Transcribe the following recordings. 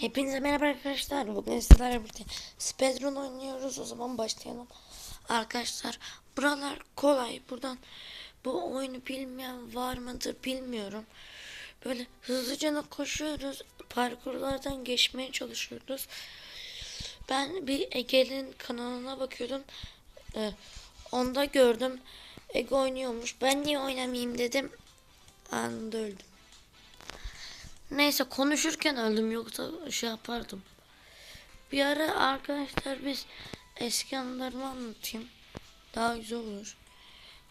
Hepinize merhaba arkadaşlar. Bugün sizlerle birlikte Speedrun oynuyoruz. O zaman başlayalım. Arkadaşlar buralar kolay. Buradan bu oyunu bilmeyen var mıdır bilmiyorum. Böyle hızlıca koşuyoruz. Parkurlardan geçmeye çalışıyoruz. Ben bir Ege'nin kanalına bakıyordum. Ee, onda gördüm. Ege oynuyormuş. Ben niye oynamayayım dedim. Anında öldüm. Neyse konuşurken öldüm yoksa şey yapardım. Bir ara arkadaşlar biz eski anılarımı anlatayım. Daha güzel olur.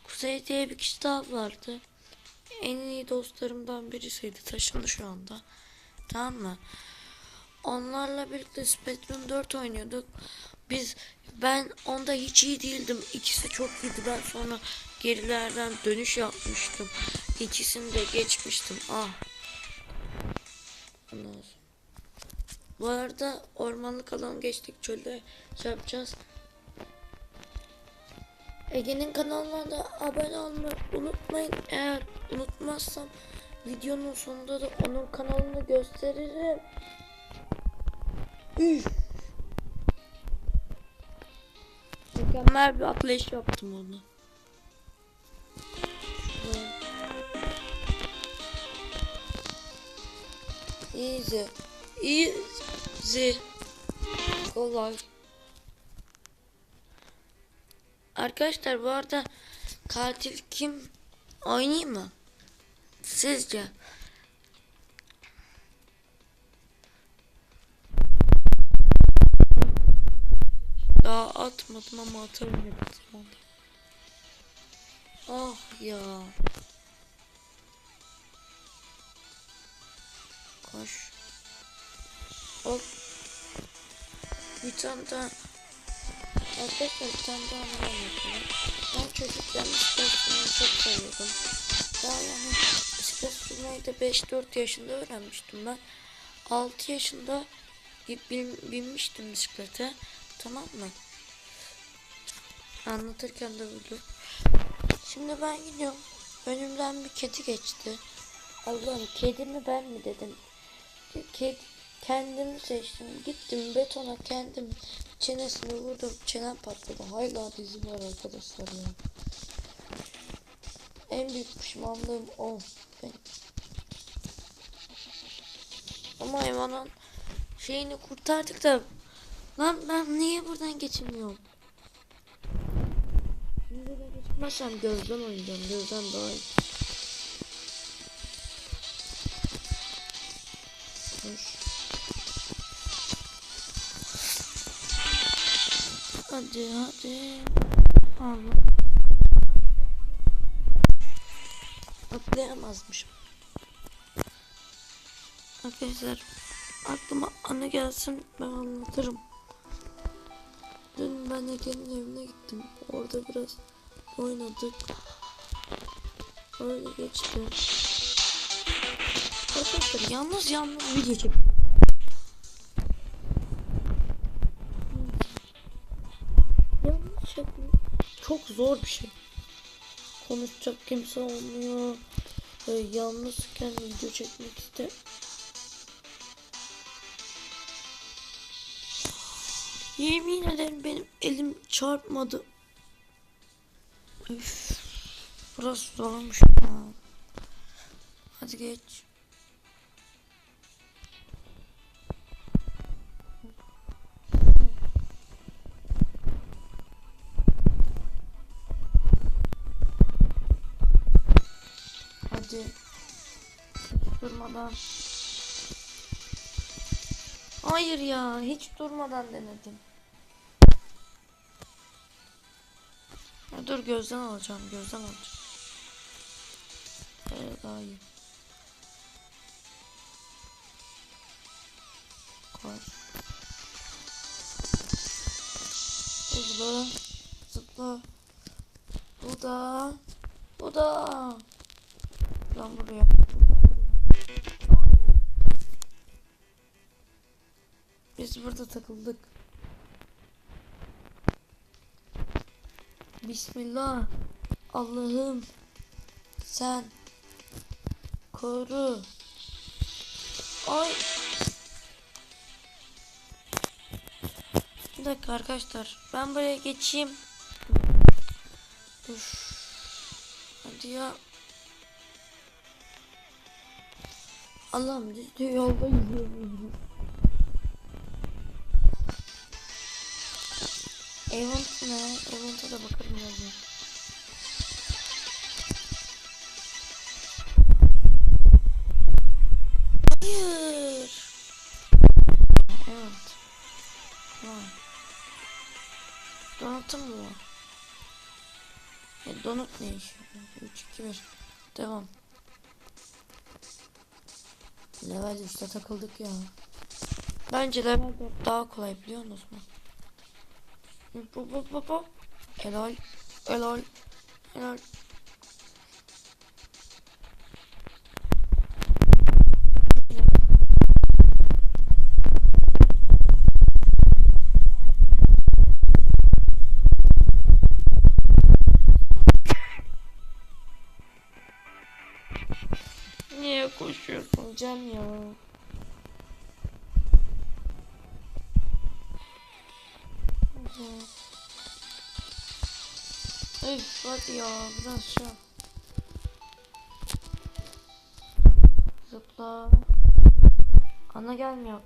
Kuzey diye bir kişi daha vardı. En iyi dostlarımdan birisiydi. Taşındı şu anda. Tamam mı? Onlarla birlikte Spectrum 4 oynuyorduk. Biz ben onda hiç iyi değildim. İkisi çok iyiydi. Ben sonra gerilerden dönüş yapmıştım. İkisini de geçmiştim. Ah Ondan sonra. Bu arada ormanlık alan geçtik çölde şey yapacağız. Ege'nin kanalına da abone olmayı unutmayın. Eğer unutmazsam videonun sonunda da onun kanalını gösteririm. Üf. Mükemmel bir atlayış yaptım onu. Easy. Easy. Kolay. Arkadaşlar bu arada katil kim? Oynayayım mı? Sizce? Daha atmadım ama atarım ya. Ah ya. Koş. Hop. Bir tane daha. Arkadaşlar bir tane daha anlam yapalım. Ben çocukken bisiklet çok seviyordum. Daha yani bisiklet sürmeyi de 5-4 yaşında öğrenmiştim ben. 6 yaşında bin, binmiştim bisiklete. Tamam mı? Anlatırken de öldü. Şimdi ben gidiyorum. Önümden bir kedi geçti. Allah'ım kedi mi ben mi dedim. Kendimi seçtim. Gittim betona kendim çenesini vurdum. Çenem patladı. Hala dizim var arkadaşlar ya. En büyük pişmanlığım o. Benim. Ama Eman'ın şeyini kurtardık da lan ben niye buradan geçemiyorum? De geçmezsem gözden oynayacağım. Gözden daha iyi. Hadi hadi. Allah. Atlayamazmışım. Arkadaşlar aklıma anı gelsin ben anlatırım. Dün ben Ege'nin evine gittim. Orada biraz oynadık. Öyle geçti. Arkadaşlar yalnız yalnız video çek. Çekmek çok zor bir şey. Konuşacak kimse olmuyor. Böyle yalnızken video çekmek iste. Yemin ederim benim elim çarpmadı. Üf. Burası zormuş. Hadi geç. Durmadan. Hayır ya, hiç durmadan denedim. Ya dur gözden alacağım, gözden alacağım. Evet daha iyi. Koş. Hızlı. Zıpla. Bu da. Bu da. Lan buraya. Biz burada takıldık. Bismillah. Allah'ım sen koru. Ay dakika arkadaşlar. Ben buraya geçeyim. Dur. Hadi ya. Allah'ım düzgün yolda yürüyorum. Event ne? Event'e de bakarım birazdan. Hayır. Evet. Vay. Donatım mı? E, donut ne iş? 3 2 1. Devam. Level 3'te takıldık ya. Bence level 4 daha kolay biliyor musunuz? Hop hop hop hop hop. Helal. Helal. Helal. Öf hadi ya biraz şu. Zıpla. Ana gelmiyor.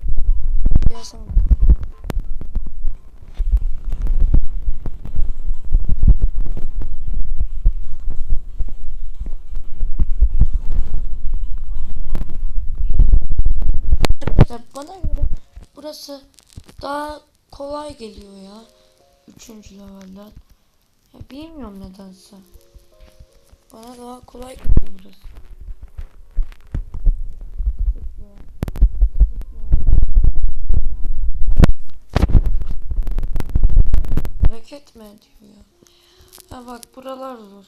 Arkadaşlar bana göre burası daha kolay geliyor ya. Üçüncü levelden. Ya bilmiyorum nedense. Bana daha kolay geliyor burası. Hareket mi ediyor ya? Ya bak buralar zor.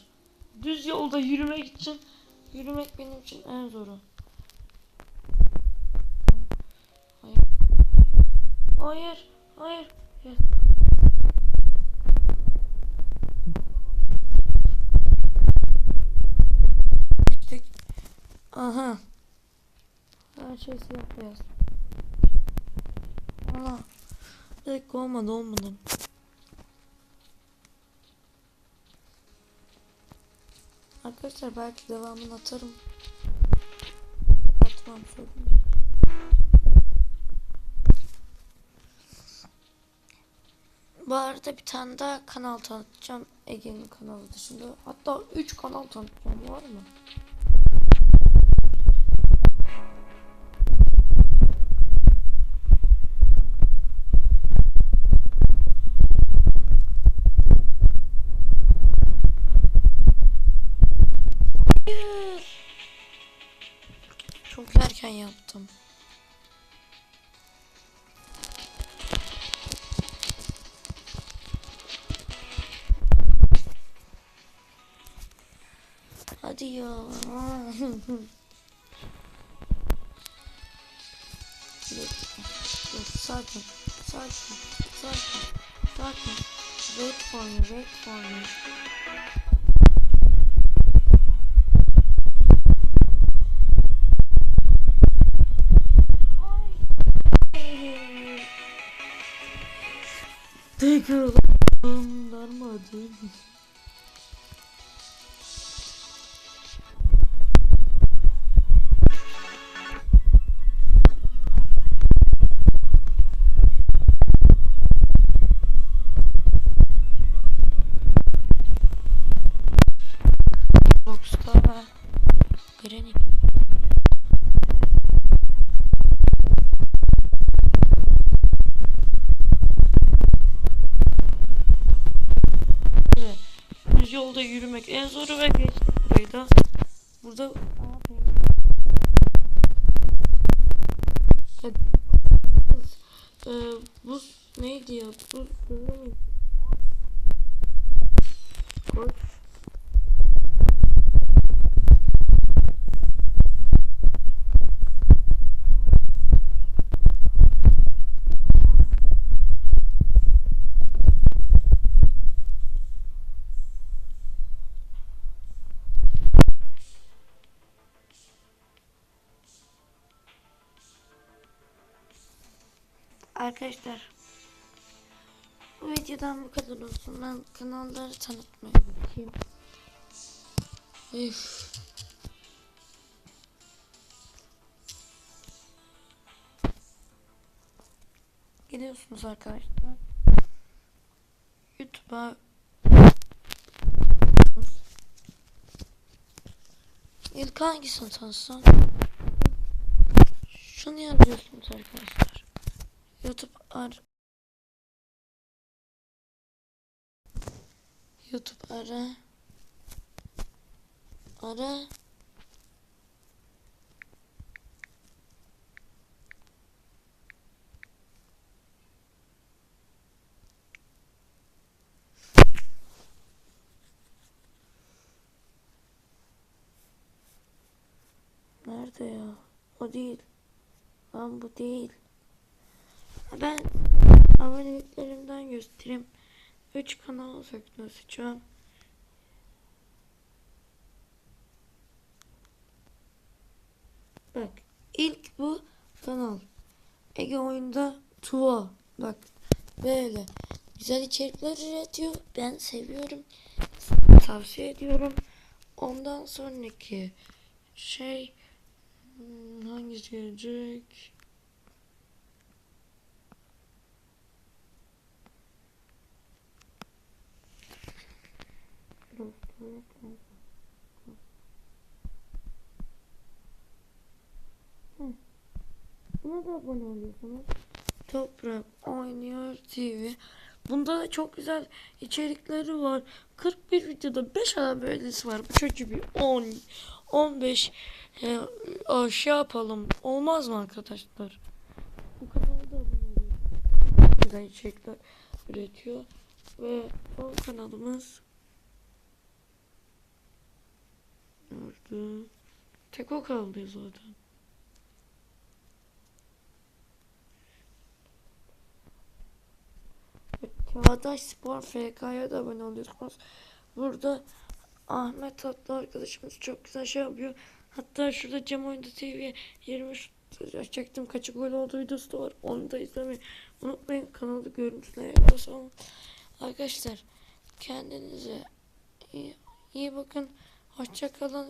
Düz yolda yürümek için yürümek benim için en zoru. Hayır, hayır. Yes. Geçtik. Aha. Her şey siyah beyaz. Aa. Direkt olmadı olmadı. Arkadaşlar belki devamını atarım. Atmam sorun. Bu arada bir tane daha kanal tanıtacağım. Ege'nin kanalı dışında. Hatta 3 kanal tanıtacağım var mı? Hadi ya. Sakin, sakin, sakin, sakin. Wait for me, wait for me. Tekrar darmadım. Yürümek en zoru ve geçtik burayı da. Burada. Ee, bu neydi ya? Bu mi? Koş. Arkadaşlar Bu videodan bu kadar olsun. Ben kanalları tanıtmaya bakayım. Üf. Gidiyorsunuz arkadaşlar. YouTube'a İlk hangisini tanıtsam? Şunu yazıyorsunuz arkadaşlar. Ar YouTube ara ara Nerede ya? O değil. Lan bu değil. Ben aboneliklerimden göstereyim. 3 kanal söktüm şu an. Bak ilk bu kanal. Ege oyunda Tuva. Bak böyle. Güzel içerikler üretiyor. Ben seviyorum. Tavsiye ediyorum. Ondan sonraki şey hmm, hangisi gelecek? Buna da abone oluyorsunuz. Toprak Oynuyor TV. Bunda da çok güzel içerikleri var. 41 videoda 5 adam böylesi var. Bu çocuğu bir 10 15 e, a, şey yapalım. Olmaz mı arkadaşlar? Bu kanalda abone olun. Güzel içerikler üretiyor. Ve o kanalımız Nerede? Tek o kaldı zaten. Çağdaş Spor FK'ya da abone oluyorsunuz. Burada Ahmet Tatlı arkadaşımız çok güzel şey yapıyor. Hatta şurada Cem Oyunda TV 23 çektim kaçı gol olduğu videosu da var. Onu da izlemeyi unutmayın. Kanalı görüntüleri basalım. Arkadaşlar kendinize iyi, iyi bakın. Hoşça kalın.